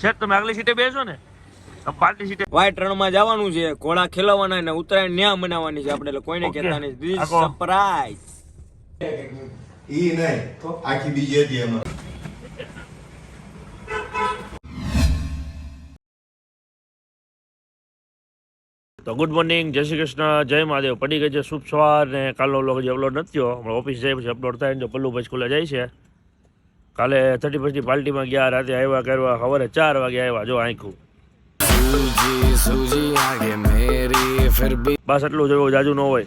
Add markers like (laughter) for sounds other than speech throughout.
શેઠ તમે આગલી સીટે બેસો ને. પાર્ટી સીટે વ્હાઈટમાં જવાનું છે ઘોડા ખેલવાના ને ઉત્તરાયણ ન્યા મનાવવાની છે આપણે. એટલે કોઈને કહેતા નહીં. ધીસ સરપ્રાઈઝ ઈ નહીં આખી બીજી હતી એમાં. તો ગુડ મોર્નિંગ જય શ્રી કૃષ્ણ જય મહાદેવ. પડી ગઈ છે શુભ સવાર ને કાલનો હજી અપલોડ નથી થયો. હમણાં ઓફિસ જાય પછી અપલોડ થાય ને જો પલ્લુ ભાઈ સ્કૂલે જાય છે. કાલે થર્ટી ફર્સ્ટની પાર્ટીમાં ગયા, રાતે આવ્યા, કરવા, સવારે ચાર વાગે આવ્યા, જો આંખું. બસ એટલું જોયું જાજુ ન હોય.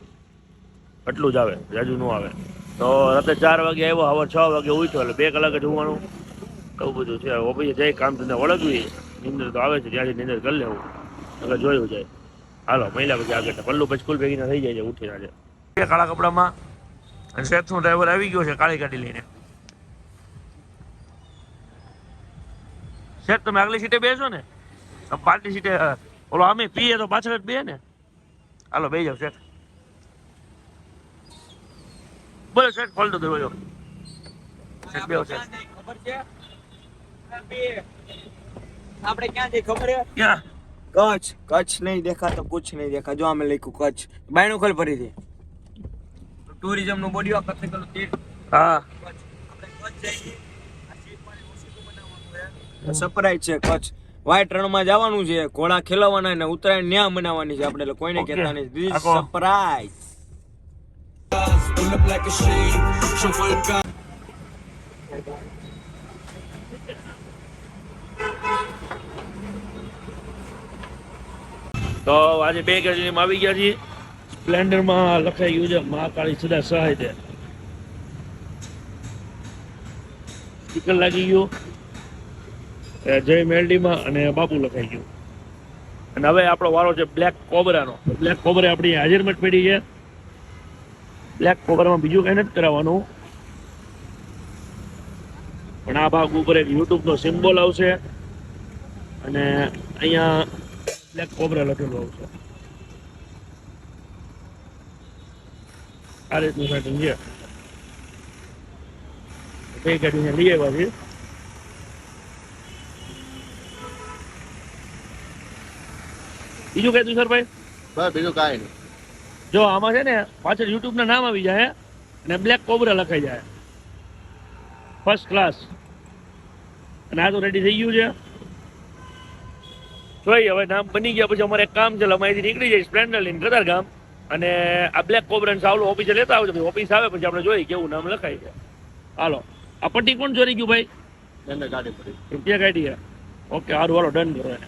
એટલું જ આવે, જાજુ ન આવે. તો રાતે ચાર વાગે આવ્યો, હવે છ વાગે ઉઠ્યો, એટલે બે કલાક જ હોવાનું. એવું બધું છે. ઓફિસે જાય કામ ધંધા ઓળખવી. નિંદર તો આવે છે, ત્યાંથી નિંદર કરી લેવું. એટલે જોયું જાય. હાલો, મહિલા પછી આગળ પલ્લું પછી સ્કૂલ ભેગીને થઈ જાય છે, ઉઠીને બે કાળા કપડામાં, અને શેઠનો ડ્રાઈવર આવી ગયો છે, કાળી કાઢી લઈને. શેઠ તમે આગલી સીટે બેસો ને. પાર્ટી સીટે ઓલો અમે પીએ તો પાછળ જ બે ને. હાલો બે જાવ શેઠ બોલો શેઠ ખોલ દો દરવાજો શેઠ બેહો શેઠ આપણે ક્યાં જઈ ખબર હે ક્યાં? કચ્છ કચ્છ નહીં દેખા તો કુછ નહીં દેખા જો અમે લખ્યું કચ્છ. બાયણું ખોલ ફરીથી. ટુરિઝમનું બોડી હા. તીર્થ હા સરપ્રાઈઝ છે કચ્છ. વ્હાઈટ રણમાં જવાનું છે ઘોડા ખેલવાના ને ઉત્તરાયણ ન્યા મનાવવાની છે આપણે. એટલે કોઈને કહેતા નહીં. ધીસ સરપ્રાઈઝ તો આજે બે ગાડીમાં આવી ગયા છીએ. સ્પ્લેન્ડરમાં લખાઈ ગયું છે મહાકાળી સદા સહાય સ્ટીકર લાગી ગયું. જય મેલડીમાં અને બાપુ લખાઈ ગયું. અને હવે આપણો વારો છે બ્લેક કોબરાનો. બ્લેક કોબરા આપણી હાજરમાં જ પડી છે. બ્લેક કોબરામાં બીજું કંઈ નથી કરાવવાનું. પણ આ ભાગ ઉપર એક યુટ્યુબનો સિમ્બોલ આવશે. અને અહીંયા બ્લેક કોબરા લખેલું આવશે. આ રીતનું સેટિંગ છે. બે ગાડીને લઈ આવ્યા છે? બીજું કઈ ભાઈ? બસ બીજું કાંઈ નહીં. જો આમાં છે ને પાછળ યુટ્યુબ ના નામ આવી જાય અને બ્લેક કોબરા લખાઈ જાય. ફર્સ્ટ ક્લાસ અને આ તો રેડી થઈ ગયું છે. જોઈએ હવે નામ બની ગયા પછી અમારે એક કામ છે એટલે અમે નીકળી જાય સ્પ્લેન્ડર લઈને કતાર ગામ. અને આ બ્લેક કોબરા સાવલું ઓફિસે લેતા આવજો ઓફિસ આવે પછી આપણે જોઈએ કેવું નામ લખાય છે. હાલો. આ પટ્ટી કોણ ચોરી ગયું ભાઈ? રૂપિયા કાઢી ગયા ઓકે સારું હાલો ડન કરો એને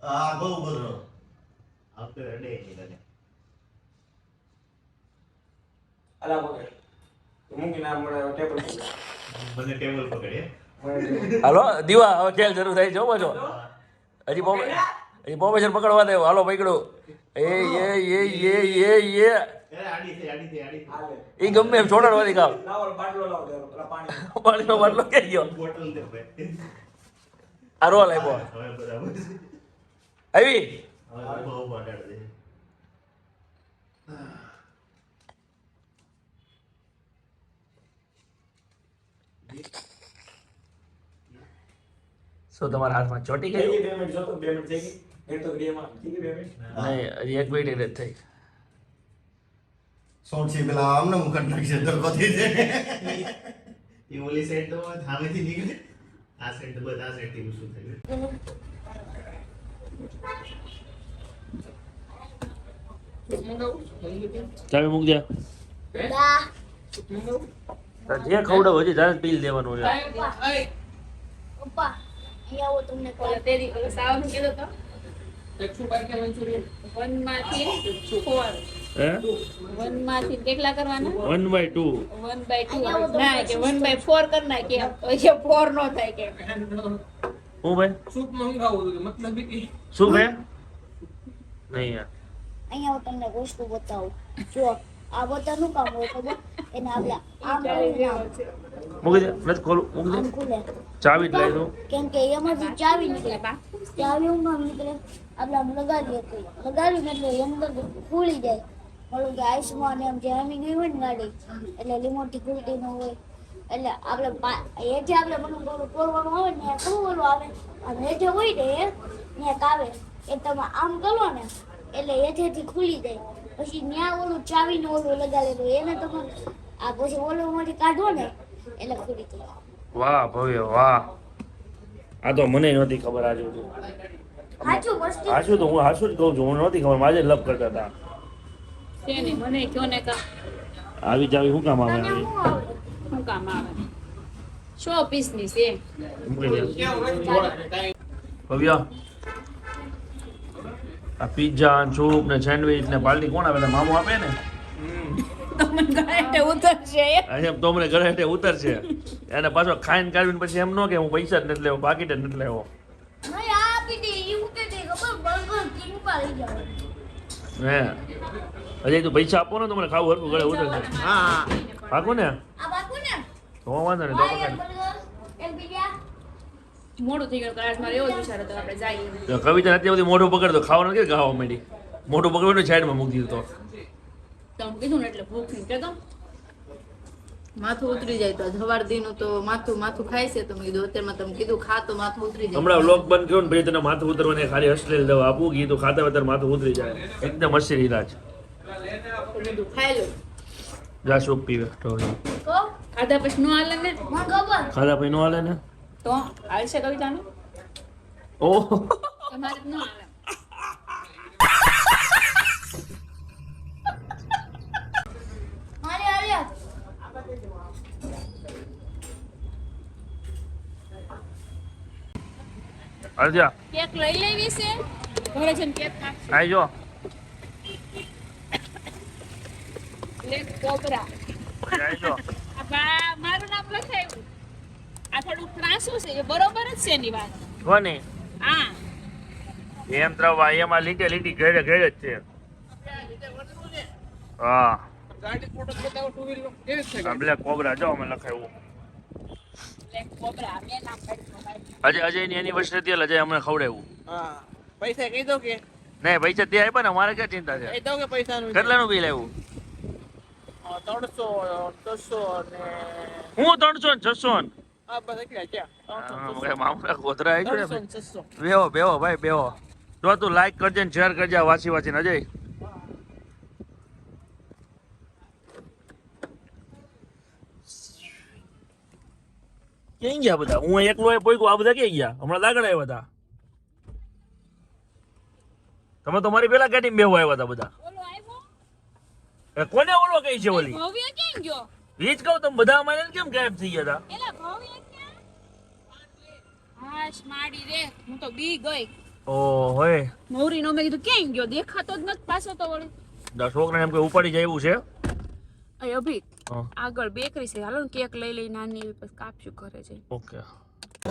શોપ મળે ટેબલ મને ટેબલ પકડે. હાલો દીવા હવે ખેલ જરૂર થાય છે હો પાછો. હજી બોમ્બે હજી બોમ્બે પકડવા દે હાલો પકડું. એ એ એ એ એ એ. એ ગમે એમ છોડાડવાથી કામ. પાણીનો બાટલો કે ગયો? આ રોલ આપ્યો. આવી? શું તમારા હાથમાં ચોટી ગયું નહીં હજી એક મિનિટ એટલે થઈ. સોંઠી પેલા આમને હું કરી નાખશે તો થઈ છે એ ઓલી સાઈડ તો સામેથી નીકળે. આ સાઈડ તો બધા સાઈડથી શું થયું. ચાવી મૂક દે. જે ખવડાવ હજી તારે જ પી દેવાનું છે. પપ્પા અહીંયા તમને તો કેટલા કરવાના one by two one by two ના કે વન બાય ફોર કરી નાખીએ ફોર નો થાય કે. હું ભાઈ? સૂપ મંગાવું હતું મતલબ કે શું ભાઈ? નહીં યાર. અહીંયા હું તમને વસ્તુ બતાવું. જો આ બધાનું કામ હોય ખબર? એને આપલા આમ કરીને મૂકી દે નથી ખોલું મૂકી દે. ચાવી જ લઈ દઉં કેમ કે એમાંથી ચાવી નીકળે. ચાવી હું કામ નીકળે. આપણે આમ લગાડીએ કોઈ. લગાડીને એટલે અંદર ખુલી જાય. ઓલું કે આઈસમાં એમ જે જામી ગઈ હોય ને ગાડી એટલે લીમોટી ખુલતી ન હોય. એટલે આપણે એ જે આપણે બધું બોલું તોડવાનું આવે ને શું ઓલું આવે? અને એ જે હોય ને એ ત્યાં આવે. એ તમે આમ કરો ને એટલે હેઠેથી ખુલી જાય. પછી ત્યાં ઓલું ચાવીને ઓલું લગાડેલું એને તમે આ પછી ઓલું માંથી કાઢો ને એટલે ખુલી જાય. વાહ ભવ્ય વાહ. આ તો મને નહોતી ખબર આજુ હાચું તો હું હાચું જ કહું છું હું નહોતી ખબર માજે લપ કરતા હતા. મને કયો ને આવી જાવી શું કામ આવે? આવી? શું કામ આવે. સો પીસની છે? ભવ્ય. આ પિઝા ને સૂપ ને સેન્ડવિચ ને પાર્ટી કોણ આપે? મામો આપે ને? તમને ઘરે હેઠે ઉતરશે. એને પાછો ખાઈને કાઢીને પછી એમ ન કે હું પૈસા જ નથી લેવો પાકીટ જ નથી લેવો. હે. હજી તું પૈસા આપો ને તો મને ખાવું હરખું ગળે ઉતરશે. હા હા પાકું બાકુ ને? તો વાંધો નહીં તો પકડ. મોડું થઈ ગયું મારે એવો જ વિચાર હતો આપણે જઈએ તો કવિતા અત્યારે બધી મોઢું પકડતો ખાવાનું કે ગાવા માંડી? મોઢું પકડવાનું સાઈડમાં મૂકી દીધો તો. કીધું ને એટલે ભૂખ નહીં માથું ઉતરી જાય તો સવાર દીનું તો માથું માથું ખાય છે તો મેં કીધું અત્યારમાં તમે કીધું ખા તો માથું ઉતરી જાય. હમણાં લોક બંધ કર્યો ને ભાઈ તને માથું ઉતરવાને ખાલી હસલેલ દવા આપું કીધું ખાતા વતર માથું ઉતરી જાય. એકદમ હસી ઇલાજ તો કીધું ખાઈ લો. જા સૂપ પીવે તો કો? ખાધા પછી નો હાલે ને? ખાધા પછી નો હાલે ને? તો હાલશે કવિતાનું? ઓહ. તમારે ન હાલે. મારે આલે કેક લઈ લેવી છે? ઘરે જઈને કેક કાપશું આઈ જો. Lake cobra. આઈ જો આ બા મારું નામ લખાયું આ થોડું ત્રાસું છે એ બરોબર જ છે એની વાત. કોની હા. એમ ત્રવા એમાં લીટે લીટી ઘરે ઘેડે જ છે. હા. ગાડી ફોટો બતાવો ટુ વ્હીલર કેવી છે આ બ્લેક કોબરા જો અમે લખાયું. લેક કોબરા મેં નામ કાઢ્યું અજય અજયની એનિવર્સરી હતી એટલે અજય અમને ખવડાવ્યું. હા. પૈસા કહી દો કે? નહીં પૈસા ત્યાં આપ્યા ને અમારે ક્યાં ચિંતા છે? કહી દો કે પૈસાનું? કેટલાનું બિલ આવ્યું? ત્રણસો છસો ને હું ત્રણસો ને છસો ને? બેહો બેહો ભાઈ બેહો. જો તું લાઈક કરજે ને શેર કરજે આ વાંચી અજય ક્યાં ગયા બધા? હું એકલો એ પોઈકો આ બધા ક્યાં ગયા? હમણાં લાગણ આવ્યા હતા. તમે તો મારી પેલા ગાડી બેહો આવ્યા હતા બધા. ઓલો આવ્યો? એ કોને ઓલો કઈ છે ઓલી? વીજ ક્યાં એ જ કહું તમે બધા અમારે કેમ ગાયબ થઈ ગયા હતા? હાશ માડી રે હું તો બી ગઈ. ઓ હોય નવરી નો મેં કીધું ક્યાં ગયો? દેખાતો જ નથી પાછો તો વળી. દસ છોકરાને એમ કે ઉપાડી જાય એવું છે? અય અભી આગળ બેકરી છે. હાલો ને કેક લઈ લઈ નાની એવી પછી કાપશું ઘરે જઈ ઓકે.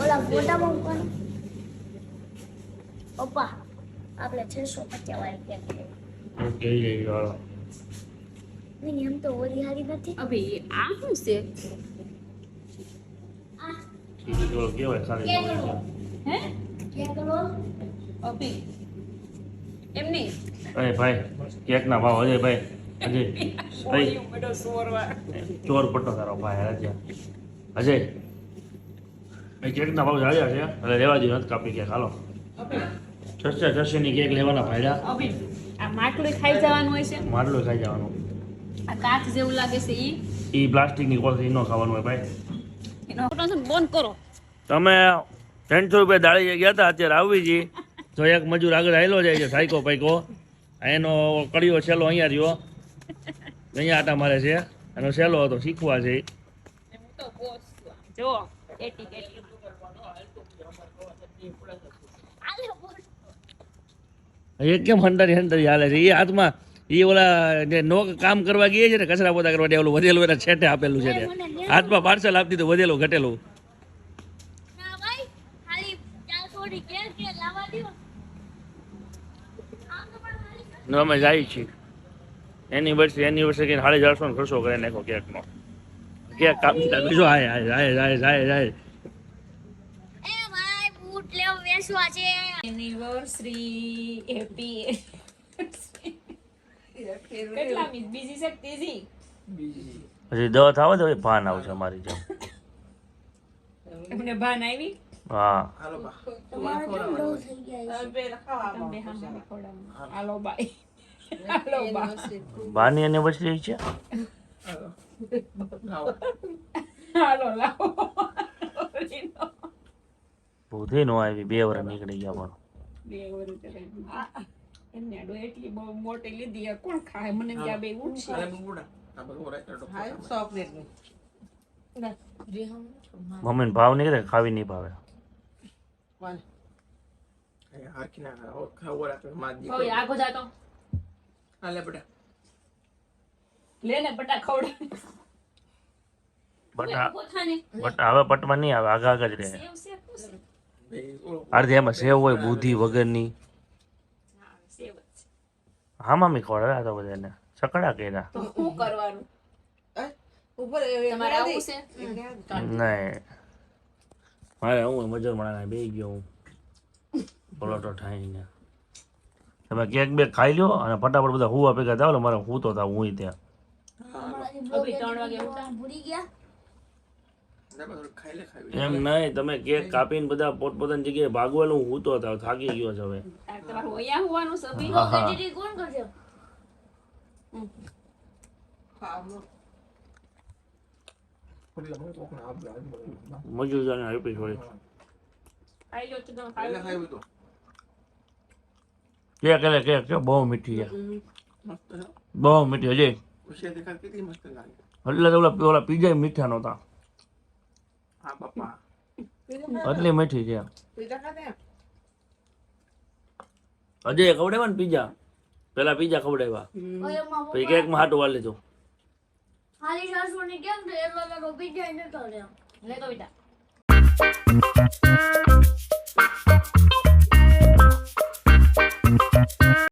ઓલા ફોટામાં મૂકવાનું પપ્પા આપણે છસો પચાસ વાળી કેક લેવી. ઓકે હાલો. નહીં એમ તો ઓલી હારી નથી. અભી આ શું છે? બીજું કેવાય ખાલી કેક લો હે અભી એમ નહીં અરે ભાઈ કેક ના ભાવ અજય ભાઈ અજય ભાઈ ચોર પટ્ટો તારો ભાઈ રાજા અજય ભાઈ કેક ના ભાવ જાજા છે એટલે લેવા જોઈએ નથી કાપી કેક હાલો છસે છસે ની કેક લેવાના ભાઈડા આ માટલું ખાઈ જવાનું હોય છે માટલું ખાઈ જવાનું આ કાચ જેવું લાગે છે ઈ એ કોલ ઈ નો ખાવાનું હોય ભાઈ ને બંધ કરો. તમે ત્રણસો રૂપિયા દાળી ગયા હતા અત્યારે આવી જઈ તો એક મજૂર આગળ આવેલો જાય છે સાયકો પાઈકો એનો કડીઓ છેલ્લો અહીંયા રહ્યો. અહીંયા આટા મારે છે. એનો છેલ્લો હતો શીખવા છે. એ કેમ હંડરી હંડરી હાલે છે? એ હાથમાં એ ઓલા જે નો કામ કરવા ગયે છે ને કચરા પોતા કરવા દે ઓલું વધેલું એના છેટે આપેલું છે હાથમાં પાર્સલ આપતી તો વધેલું ઘટેલું. ના ભાઈ ખાલી ચાર કે લાવવા દ્યો. આમ તો પણ ખાલી ને અમે જાય છીએ. એનિવર્સરી એનિવર્સરી કરીને સાડી ચારસો નો ખર્ચો કરી નાખો કેકનો કેક કાપી નાખો જો હાય હાય હાય હાય હાય હાય એનિવર્સરી હેપી કેટલા મીસ બીજી છે કે ત્રીજી પછી દવા થાવ તો ભાન આવશે અમારી જેમ. એમને ભાન આવી? હા. કેમ ડો થઈ (laughs) છે? હાલો. બાય હાલો બા. ભાની એનિવર્સરી છે? હાલો. લાવો. બુધી નો આવી બે વર નીકળી ગયા પણ બે રહી. એમને આડો એટલી બહુ મોટી લીધી કોણ ખાય? મને કે આ બે ઉઠશે મમ્મીને ભાવ નહીં ખાવી નહીં ભાવે? ઓય લે ને બટા ખવડાવ. બટ આ- પોતાને બટ હવે પટમાં નહીં આવે આગા જ રહે. અડધી એમાં સેવ હોય બુદ્ધિ વગરની. હા મામી ખવડાવ્યા આ તો બધાને સકડા કર્યા તો શું કરવાનું? તમારે આવું છે? નહીં. મારે હું મજૂર મળે બે ગયો હું. પલોટો ઠાઈને તમે કેક બેક ખાઈ લ્યો અને ફટાફટ બધા હુવા ભેગા થાવ મારે હું તો થાવ હું ત્યાં. ત્રણ વાગે ગયા. એમ નહીં તમે કેક કાપીને બધા પોતપોતાની જગ્યાએ ભાગવાનું હું તો હતા થાકી ગયો છે હવે. મજૂર આપી થોડી. કેક એટલે કેક છે બહુ મીઠી છે. બહુ મીઠી હજી. એટલે ઓલા ઓલા પીઝા મીઠા નહોતા. એટલી મીઠી છે. અજય ખવડાવ્યા ને પીઝા? પેલા પીઝા ખવડાવ્યા. પછી કેક કેકમાં હાટું વાળી હાલી સાસુ ને કેમ તો એટલો બધો પીઝા ને તો લે તો બેટા.